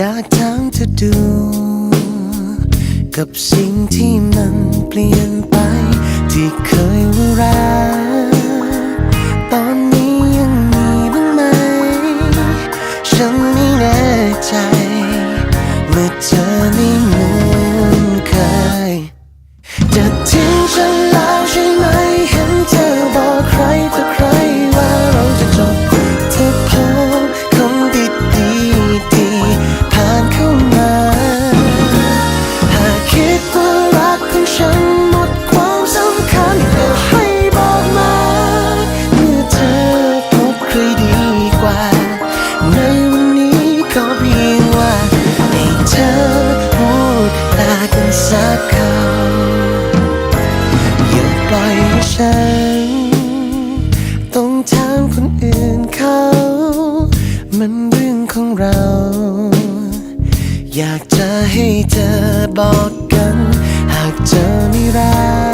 อยากถามเธอดู กับสิ่งที่มันเปลี่ยนไป ที่เคยว่ารักตอนนี้ยังมีบ้างไหม ฉันไม่แน่ใจ เมื่อเธอไม่เหมือนเคยจะทิ้งฉัน กว่า ในวันนี้ก็เพียงว่าให้เธอพูดลากันสักคำอย่าปล่อยให้ฉัน ต้องถามคนอื่นเขา มันเรื่องของเรา อยากจะให้เธอบอกกัน หากเธอไม่รัก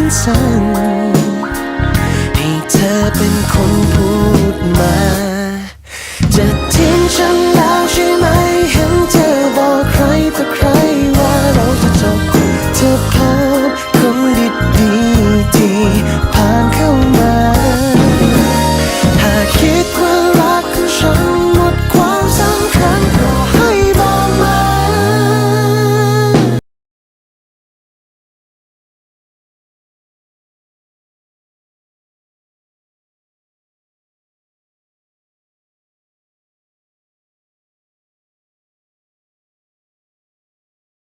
ขอ